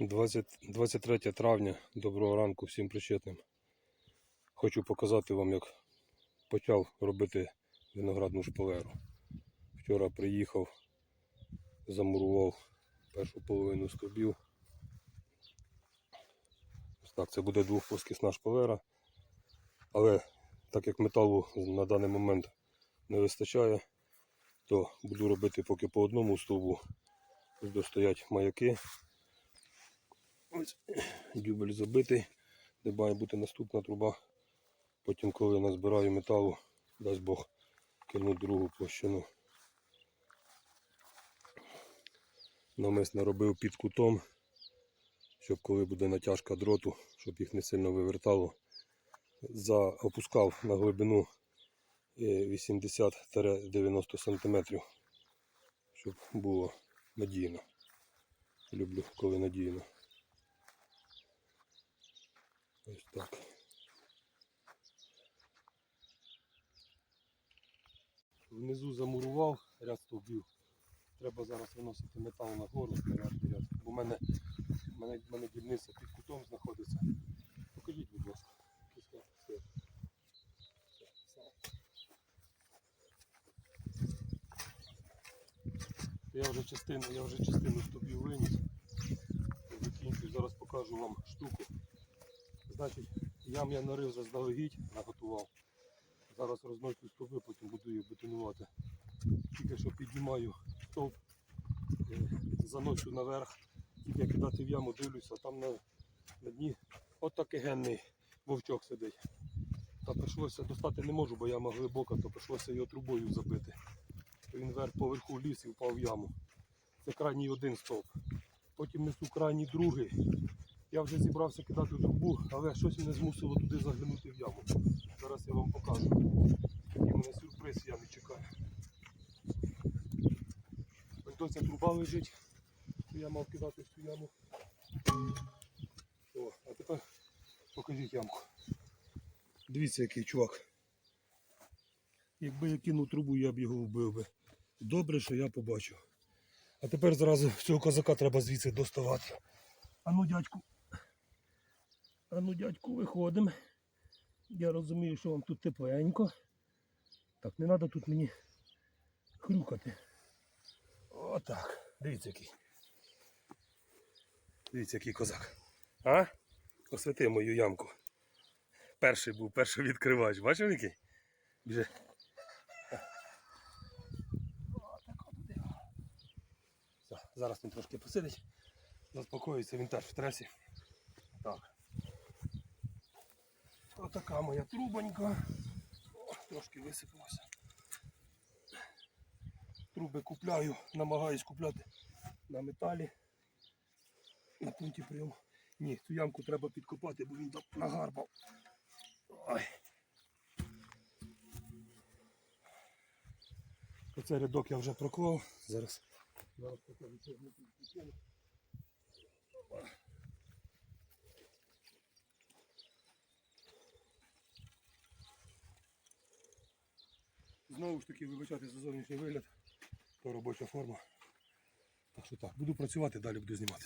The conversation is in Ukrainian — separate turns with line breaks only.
20, 23 травня. Доброго ранку всім причетним. Хочу показати вам, як почав робити виноградну шпалеру. Вчора приїхав, замурував першу половину стовбів. Ось так, це буде двохплоскісна шпалера. Але так як металу на даний момент не вистачає, то буду робити поки по одному стовбу. Ось достоять маяки. Ось дюбель забитий, де має бути наступна труба. Потім, коли назбираю металу, дасть Бог кину другу площину. Намисно робив під кутом, щоб коли буде натяжка дроту, щоб їх не сильно вивертало. За, опускав на глибину е, 80-90 см, щоб було надійно. Люблю, коли надійно. Ось так. Внизу замурував ряд стовбів. Треба зараз виносити метал на гору на ряд. Бо в мене, в мене, в мене дільниця під кутом знаходиться. Покажіть, будь ласка. Пускай. Я вже частину, я вже частину стовбів виніс. Закінчую, зараз покажу вам штуку. Значить, ям я нарив заздалегідь, наготував. Зараз розносю стовби, потім буду їх бетонувати. Тільки що піднімаю стовп, е, заношу наверх, тільки кидати в яму, дивлюся, там на, на дні от такий генний вовчок сидить. Та прийшлося достати не можу, бо яма глибока, то прийшлося його трубою забити. То він вверх поверху ліз і впав в яму. Це крайній один стовп. Потім несу крайній другий. Я вже зібрався кидати трубу, але щось мене змусило туди заглянути в яму. Зараз я вам покажу. Такий у мене сюрприз, я не чекаю. Ось ця труба лежить, я мав кидати в цю яму. О, а тепер покажіть ямку. Дивіться, який чувак. Якби я кинув трубу, я б його вбив би. Добре, що я побачив. А тепер зразу цього козака треба звідси доставати. Ану, дядьку. Ану, дядьку, виходимо. Я розумію, що вам тут тепленько. Так, не треба тут мені хрюкати. Отак. Дивіться який. Дивіться, який козак. А? Освіти мою ямку. Перший був, перший відкривач. Бачив який? Біже. Все, зараз він трошки посидить. Заспокоїться, він теж в стресі. Так. Отака моя трубонька. О, трошки висипалося. Труби купляю, намагаюсь купляти на металі. На пункті прийому. Ні, цю ямку треба підкопати, бо він там нагарбав. Ой. Оцей рядок я вже проклав. Зараз. Зараз покажу, що ми тут купили. Знову ж таки вибачати за зовнішній вигляд, то робоча форма. Так що так, буду працювати, далі буду знімати.